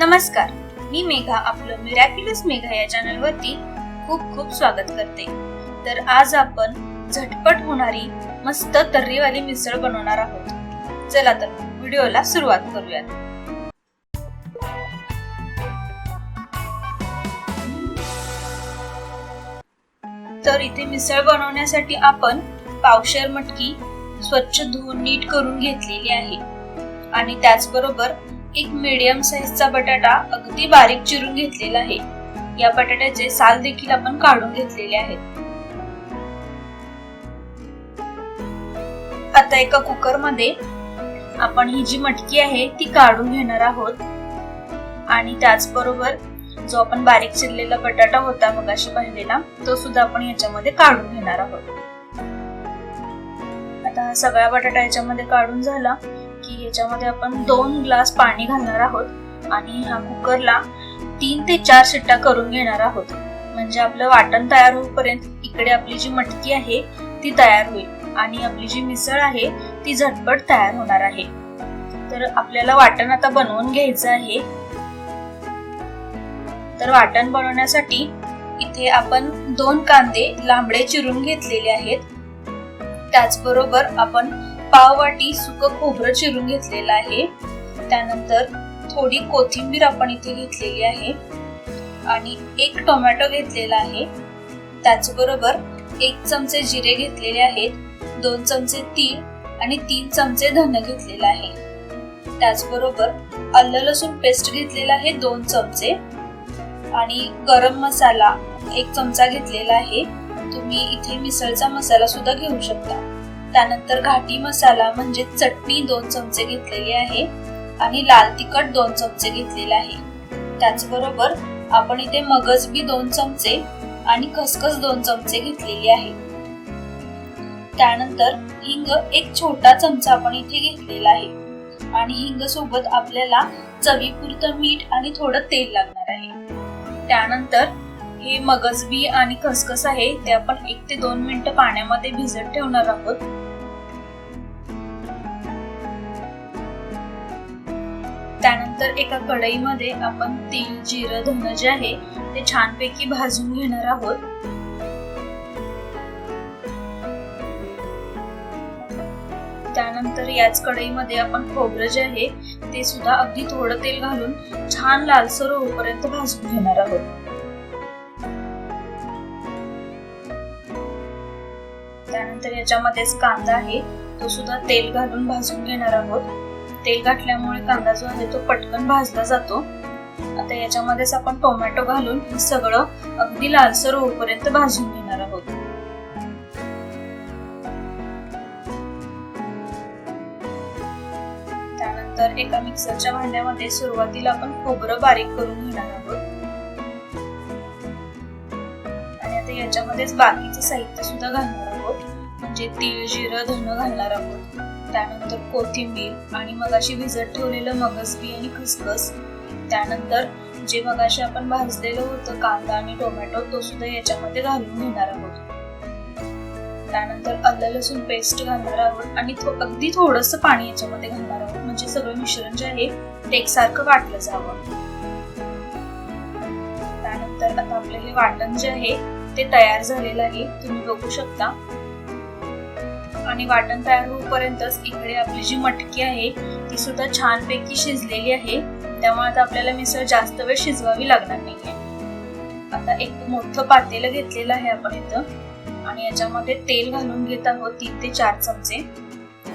नमस्कार मी मेघा आपलं मिरॅक्युलस मेघा या चॅनलवरती खूप खूप स्वागत करते. तर आज आपण झटपट होणारी मस्त तर्रीवाली मिसळ बनवणार आहोत. चला तर व्हिडिओला सुरुवात करूयात. तर इथे मिसळ बनवण्यासाठी आपण पावशेर मटकी स्वच्छ धुवून नीट करून घेतलेली आहे. आणि त्याचबरोबर एक मीडियम साईजचा बटाटा अगदी बारीक चिरून घेतलेला आहे. या बटाट्याचे साल देखील आपण काढून घेतलेले आहेत. आता एका कुकरमध्ये आपण ही जी मटकी आहे ती काढून घेणार आहोत. आणि त्याचबरोबर जो आपण बारीक चिरलेला बटाटा होता मगाशी पाहिलेला तो सुद्धा आपण याच्यामध्ये काढून घेणार आहोत. आता हा सगळा बटाटा याच्यामध्ये काढून झाला. की याच्यामध्ये आपण दोन ग्लास पाणी घालणार आहोत आणि ह्या कुकरला तीन ते चार शिट्ट्या करून घेणार आहोत. म्हणजे आपलं वाटण तयार होईपर्यंत इकडे आपली जी मटकी आहे ती तयार होईल आणि आपली जी मिसळ आहे ती झटपट तयार होणार आहे. तर आपल्याला वाटण आता बनवून घ्यायचं आहे. तर वाटण बनवण्यासाठी इथे आपण दोन कांदे लांबडे चिरून घेतलेले आहेत. त्याचबरोबर आपण पाववाटी सुक खोबरं चिरून घेतलेलं आहे. त्यानंतर थोडी कोथिंबीर आपण इथे घेतलेली आहे. आणि एक टोमॅटो घेतलेला आहे. त्याचबरोबर एक चमचे जिरे घेतलेले आहेत दोन चमचे तीळ आणि तीन चमचे धन घेतलेलं आहे. त्याचबरोबर आलं लसूण पेस्ट घेतलेला आहे दोन चमचे. आणि गरम मसाला एक चमचा घेतलेला आहे. तुम्ही इथे मिसळचा मसाला सुद्धा घेऊ शकता. त्यानंतर घाटी मसाला म्हणजे चटणी दोन चमचे घेतलेली आहे आणि लाल तिखट दोन चमचे घेतलेले आहे. त्याचबरोबर आपण इथे मगज बी दोन चमचे आणि खसखस दोन चमचे घेतलेली आहे. त्यानंतर हिंग एक छोटा चमचा आपण इथे घेतलेला आहे आणि हिंग सोबत आपल्याला चवीपुरतं मीठ आणि थोडं तेल लागणार आहे. त्यानंतर हे मगजबी आणि खसखस आहे ते आपण एक ते दोन मिनिटं पाण्यामध्ये भिजत ठेवणार आहोत. त्यानंतर एका कढईमध्ये आपण तेल जिरं धन जे आहे ते छानपैकी भाजून घेणार आहोत. त्यानंतर याच कढईमध्ये आपण खोबरं जे आहे ते सुद्धा अगदी थोडं तेल घालून छान लालसर होईपर्यंत भाजून घेणार आहोत. त्याच्यामध्येच याच्यामध्येच कांदा आहे तो सुद्धा तेल घालून भाजून घेणार आहोत. तेल घातल्यामुळे कांदा जो आहे तो पटकन भाजला जातो. आता याच्यामध्येच आपण टोमॅटो घालून हे सगळं अगदी लालसर होईपर्यंत भाजून घेणार आहोत. त्यानंतर एका मिक्सरच्या भांड्यामध्ये सुरुवातीला आपण खोबरं बारीक करून घेणार आहोत. आणि आता याच्यामध्येच बाकीचं साहित्य सुद्धा घालणार म्हणजे तीळ जिरं धन घालणार आहोत. त्यानंतर कोथिंबीर आणि मगाशी भिजत ठेवलेलं मगजबी आणि खसखस. त्यानंतर जे मगाशी आपण भाजलेलं होतं कांदा आणि टोमॅटो तो सुद्धा याच्यामध्ये घालून घेणार आहोत. त्यानंतर आलं लसूण पेस्ट घालणार आहोत आणि अगदी थोडस पाणी याच्यामध्ये घालणार आहोत. म्हणजे सगळं मिश्रण जे आहे ते एकसारखं वाटलं जावं. त्यानंतर आता आपलं हे वाटण जे आहे ते तयार झालेलं आहे. तुम्ही बघू शकता. आणि वाटण तयार होईपर्यंतच इकडे आपली जी मटकी आहे ती सुद्धा छानपैकी शिजलेली आहे. त्यामुळे आता आपल्याला मिसळ जास्त वेळ शिजवावी लागणार नाहीये. आता एक मोठं पातेलं घेतलेलं आहे आपण इथं. आणि याच्यामध्ये तेल घालून घेत आहोत तीन ते चार चमचे.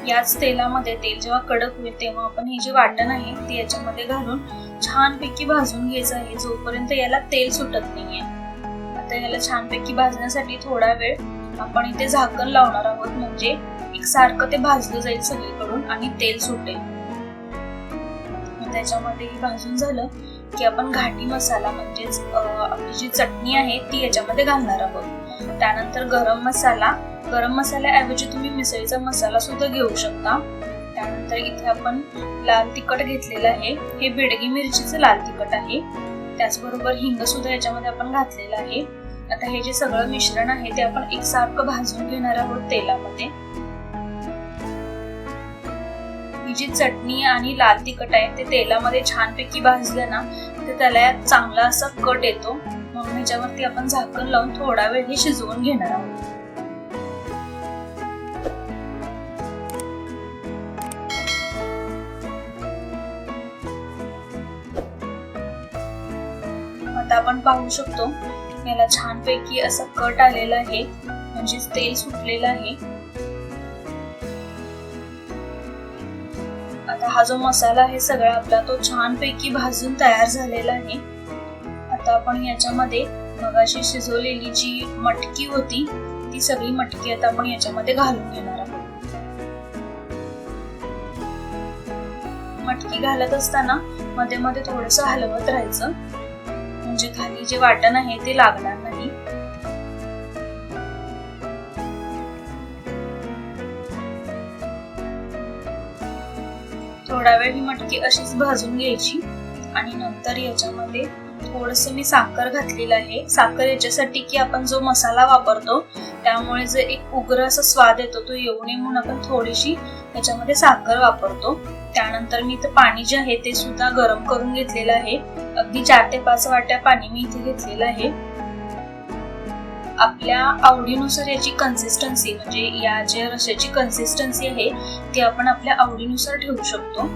याच तेलामध्ये तेल जेव्हा कडक होईल तेव्हा आपण हे जे वाटण आहे ते याच्यामध्ये घालून छानपैकी भाजून घ्यायचं आहे. जोपर्यंत याला तेल सुटत नाहीये. आता याला छानपैकी भाजण्यासाठी थोडा वेळ आपण इथे झाकण लावणार आहोत म्हणजे एक सारखं ते भाजलं जाईल सगळीकडून आणि तेल सुटेल. त्याच्यामध्ये भाजून झालं की आपण घाटी मसाला म्हणजेच आपली जी चटणी आहे ती याच्यामध्ये घालणार आहोत. त्यानंतर गरम मसाला गरम मसाल्याऐवजी तुम्ही मिसळीचा मसाला सुद्धा घेऊ शकता. त्यानंतर इथे आपण लाल तिखट घेतलेलं आहे. हे बेडगी मिरचीचं लाल तिखट आहे. त्याचबरोबर हिंग सुद्धा याच्यामध्ये आपण घातलेलं आहे. आता हे जे सगळं मिश्रण आहे ते आपण एकसारखं भाजून घेणार आहोत तेलामध्ये. ही जी चटणी आणि लाल तिखट आहे ते तेलामध्ये छानपैकी भाजलं ना तर त्याला चांगला असा कट येतो. म्हणून ह्याच्यावरती आपण झाकण लावून थोडा वेळ हे शिजवून घेणार आहोत. आता आपण पाहू शकतो याला छानपैकी असा कट आलेला आहे. म्हणजे तेल सुटलेलं आहे. आता हा जो मसाला आहे सगळा आपला तो छानपैकी भाजून तयार झालेला आहे. आता आपण याच्यामध्ये मगाशी शिजवलेली जी मटकी होती ती सगळी मटकी आता आपण याच्यामध्ये घालून घेणार आहोत. मटकी घालत असताना मध्ये मध्ये थोडस हलवत राहायचं. म्हणजे खाली जे वाटण आहे ते लागणार नाही. थोडा वेळ ही मटकी अशीच भाजून घ्यायची आणि नंतर याच्यामध्ये थोडस मी साखर घातलेलं आहे. साखर याच्यासाठी की आपण जो मसाला वापरतो त्यामुळे जे एक उग्र असा स्वाद येतो तो येऊ नये म्हणून आपण थोडीशी त्याच्यामध्ये साखर वापरतो. त्यानंतर मी इथं पाणी जे आहे ते सुद्धा गरम करून घेतलेलं आहे. अगदी चार ते पाच वाट्या पाणी मी इथे घेतलेलं आहे. आपल्या आवडीनुसार याची कन्सिस्टन्सी म्हणजे या ज्या रशाची कन्सिस्टन्सी आहे ती आपण आपल्या आवडीनुसार ठेवू शकतो.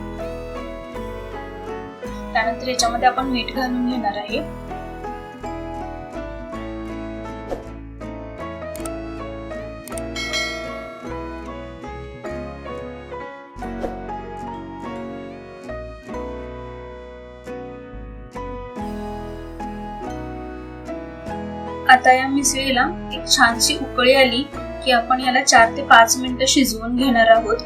त्यानंतर याच्यामध्ये आपण मीठ घालून घेणार आहे. आता या मिसळीला एक छानशी उकळी आली की आपण याला चार ते पाच मिनिटं शिजवून घेणार आहोत.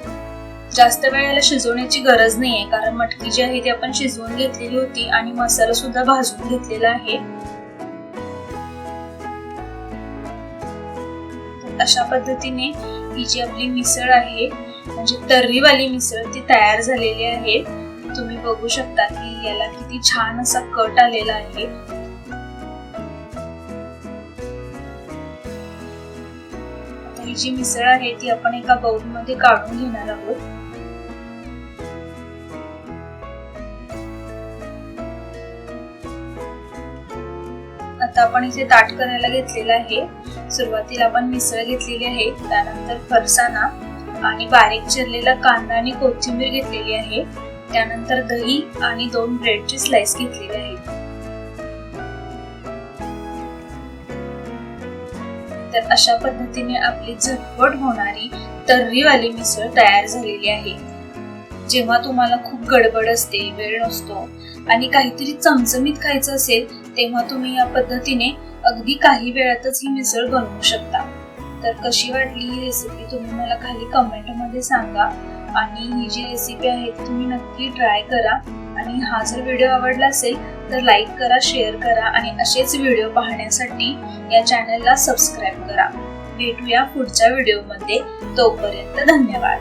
जास्त वेळ याला शिजवण्याची गरज नाहीये कारण मटकी जी आहे ती आपण शिजवून घेतलेली होती आणि मसाला सुद्धा भाजून घेतलेला आहे. अशा पद्धतीने ही जी आपली मिसळ आहे म्हणजे तर्रीवाली मिसळ ती तयार झालेली आहे. तुम्ही बघू शकता की याला किती छान असा कट आलेला आहे. ही जी मिसळ आहे ती आपण एका बाउलमध्ये काढून घेणार आहोत. आता आपण इथे ताट करायला घेतलेलं आहे. सुरुवातीला आपण मिसळ घेतलेली आहे त्यानंतर फरसाणा आणि बारीक चिरलेला कांदा आणि कोथिंबीर घेतलेली आहे. त्यानंतर दही आणि दोन ब्रेडची स्लाइस घेतलेली आहे. तर अशा पद्धतीने आपली झटपट होणारी तर्रीवाली मिसळ तयार झालेली आहे. जेव्हा तुम्हाला खूप गडबड असते वेळ नसतो आणि काहीतरी चमचमीत खायचं असेल तेव्हा तुम्ही या पद्धतीने अगदी काही वेळातच ही मिसळ बनवू शकता. तर कशी वाटली ही रेसिपी तुम्ही मला खाली कमेंटमध्ये सांगा आणि ही जी रेसिपी आहे ती तुम्ही नक्की ट्राय करा. आणि हा जर व्हिडिओ आवडला असेल तर लाईक करा शेअर करा आणि असेच व्हिडिओ पाहण्यासाठी या चॅनलला सबस्क्राईब करा. भेटूया पुढच्या व्हिडिओमध्ये तोपर्यंत धन्यवाद.